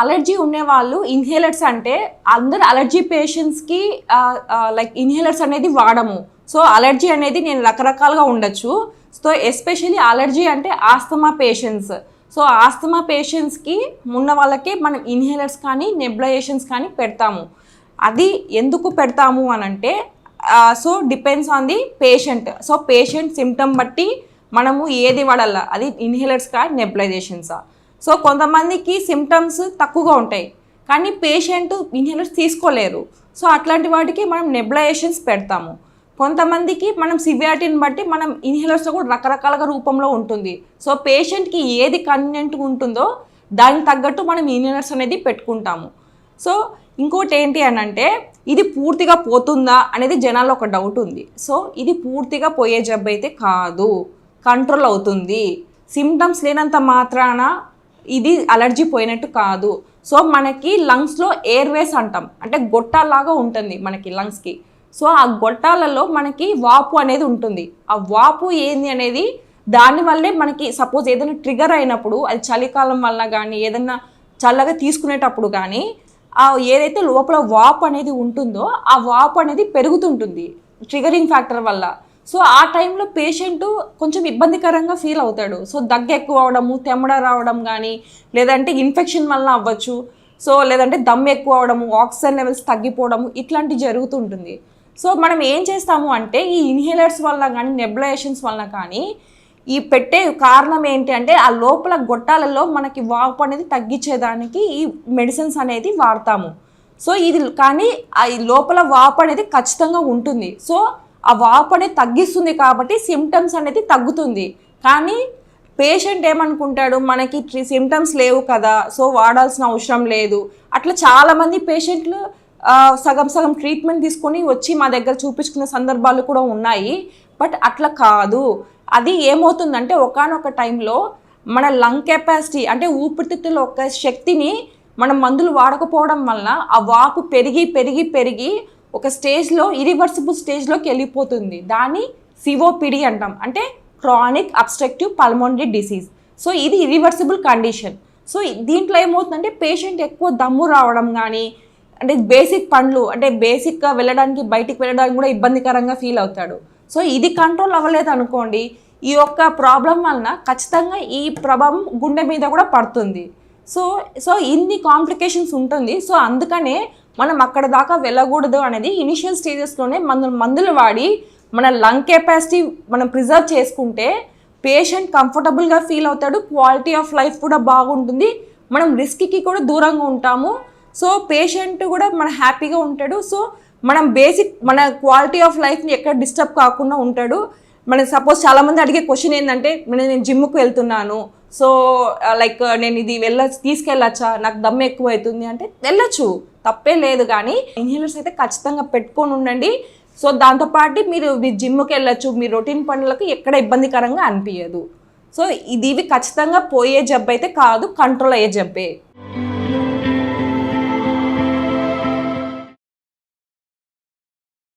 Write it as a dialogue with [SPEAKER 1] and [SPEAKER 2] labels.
[SPEAKER 1] Allergy ఉండే వాళ్ళు inhalers అంటే అందరు అలర్జీ పేషెంట్స్కి లైక్ ఇన్హేలర్స్ అనేది వాడము. సో అలర్జీ అనేది నేను రకరకాలుగా ఉండొచ్చు. సో ఎస్పెషలీ అలర్జీ అంటే ఆస్తమా పేషెంట్స్ సో ఆస్తమా పేషెంట్స్కి ఉన్న వాళ్ళకి మనం ఇన్హేలర్స్ కానీ నెబ్లయేషన్స్ కానీ పెడతాము. అది ఎందుకు పెడతాము అని అంటే so depends on the patient so patient symptom బట్టి మనము ఏది వాడాల అది ఇన్హేలర్స్ కా నెబ్లైజేషన్సా సో కొంతమందికి సిమ్టమ్స్ తక్కువగా ఉంటాయి. కానీ పేషెంట్ ఇన్హేలర్స్ తీసుకోలేరు. సో అట్లాంటి వాటికి మనం నెబ్లయేషన్స్ పెడతాము. కొంతమందికి మనం సివియారిటీని బట్టి మనం ఇన్హేలర్స్లో కూడా రకరకాలుగా రూపంలో ఉంటుంది. సో పేషెంట్కి ఏది కన్వీనియంట్గా ఉంటుందో దానికి తగ్గట్టు మనం ఇన్హేలర్స్ అనేది పెట్టుకుంటాము. సో ఇంకోటి ఏంటి అని అంటే ఇది పూర్తిగా పోతుందా అనేది జనాల్లో ఒక డౌట్ ఉంది. సో ఇది పూర్తిగా పోయే జబ్బు అయితే కాదు. కంట్రోల్ అవుతుంది. సిమ్టమ్స్ లేనంత మాత్రాన ఇది అలర్జీ పోయినట్టు కాదు. సో మనకి లంగ్స్లో ఎయిర్వేస్ అంటాం. అంటే గొట్టాలాగా ఉంటుంది మనకి లంగ్స్కి. సో ఆ గొట్టాలలో మనకి వాపు అనేది ఉంటుంది. ఆ వాపు ఏంది అనేది దానివల్లే మనకి సపోజ్ ఏదైనా ట్రిగర్ అయినప్పుడు అది చలికాలం వల్ల కానీ ఏదైనా చల్లగా తీసుకునేటప్పుడు కానీ ఆ ఏదైతే లోపల వాపు అనేది ఉంటుందో ఆ వాపు అనేది పెరుగుతుంటుంది ట్రిగరింగ్ ఫ్యాక్టర్ వల్ల. సో ఆ టైంలో పేషెంట్ కొంచెం ఇబ్బందికరంగా ఫీల్ అవుతాడు. సో దగ్గు ఎక్కువ అవడము తెమ్మడ రావడం కానీ లేదంటే ఇన్ఫెక్షన్ వల్ల అవ్వచ్చు. సో లేదంటే దమ్ ఎక్కువ అవడము ఆక్సిజన్ లెవెల్స్ తగ్గిపోవడము ఇట్లాంటివి జరుగుతుంటుంది. సో మనం ఏం చేస్తాము అంటే ఈ ఇన్హేలర్స్ వల్ల కానీ నెబ్లయేషన్స్ వల్ల కానీ ఈ పెట్టే కారణం ఏంటి అంటే ఆ లోపల గొట్టాలలో మనకి వాపు అనేది తగ్గించేదానికి ఈ మెడిసిన్స్ అనేది వాడతాము. సో ఇది కానీ ఆ ఈ లోపల వాపు అనేది ఖచ్చితంగా ఉంటుంది. సో ఆ వాపు అనేది తగ్గిస్తుంది కాబట్టి సిమ్టమ్స్ అనేది తగ్గుతుంది. కానీ పేషెంట్ ఏమనుకుంటాడు? మనకి సిమ్టమ్స్ లేవు కదా సో వాడాల్సిన అవసరం లేదు. అట్లా చాలామంది పేషెంట్లు సగం సగం ట్రీట్మెంట్ తీసుకొని వచ్చి మా దగ్గర చూపించుకునే సందర్భాలు కూడా ఉన్నాయి. బట్ అట్లా కాదు. అది ఏమవుతుందంటే ఒకానొక టైంలో మన లంగ్ కెపాసిటీ అంటే ఊపిరితిత్తుల యొక్క శక్తిని మనం మందులు వాడకపోవడం వలన ఆ వాపు పెరిగి పెరిగి పెరిగి ఒక స్టేజ్లో ఇరివర్సిబుల్ స్టేజ్లోకి వెళ్ళిపోతుంది. దాన్ని సిఓపిడి అంటాం. అంటే chronic obstructive pulmonary disease so ఇది ఇరివర్సిబుల్ కండిషన్ సో దీంట్లో ఏమవుతుందంటే పేషెంట్ ఎక్కువ దమ్ము రావడం కానీ అంటే బేసిక్ పనులు అంటే బేసిక్గా వెళ్ళడానికి బయటికి వెళ్ళడానికి కూడా ఇబ్బందికరంగా ఫీల్ అవుతాడు. సో ఇది కంట్రోల్ అవ్వలేదు అనుకోండి ఈ యొక్క ప్రాబ్లం వలన ఖచ్చితంగా ఈ ప్రభావం గుండె మీద కూడా పడుతుంది. సో సో ఇన్ని కాంప్లికేషన్స్ ఉంటుంది. సో అందుకనే మనం అక్కడ దాకా వెళ్ళకూడదు అనేది ఇనిషియల్ స్టేజెస్లోనే మన మందులు వాడి మన లంగ్ కెపాసిటీ మనం ప్రిజర్వ్ చేసుకుంటే పేషెంట్ కంఫర్టబుల్గా ఫీల్ అవుతాడు క్వాలిటీ ఆఫ్ లైఫ్ కూడా బాగుంటుంది మనం రిస్క్కి కూడా దూరంగా ఉంటాము. సో పేషెంట్ కూడా మన హ్యాపీగా ఉంటాడు. సో మనం బేసిక్ మన క్వాలిటీ ఆఫ్ లైఫ్ని ఎక్కడ డిస్టర్బ్ కాకుండా ఉంటాడు. మన సపోజ్ చాలామంది అడిగే క్వశ్చన్ ఏంటంటే "నేను- నేను జిమ్కి వెళ్తున్నాను సో లైక్ uh, uh, నేను ఇది వెళ్ళ తీసుకెళ్ళచ్చా? నాకు దమ్ ఎక్కువ అవుతుంది అంటే వెళ్ళచ్చు. తప్పే లేదు కానీ ఇన్హేలర్స్ అయితే ఖచ్చితంగా పెట్టుకొని ఉండండి. సో దాంతోపాటు మీరు మీ జిమ్కి వెళ్ళచ్చు. మీ రొటీన్ పనులకు ఎక్కడ ఇబ్బందికరంగా అనిపించదు సో ఇది ఇవి ఖచ్చితంగా పోయే జబ్బు అయితే కాదు కంట్రోల్ అయ్యే జబ్బే.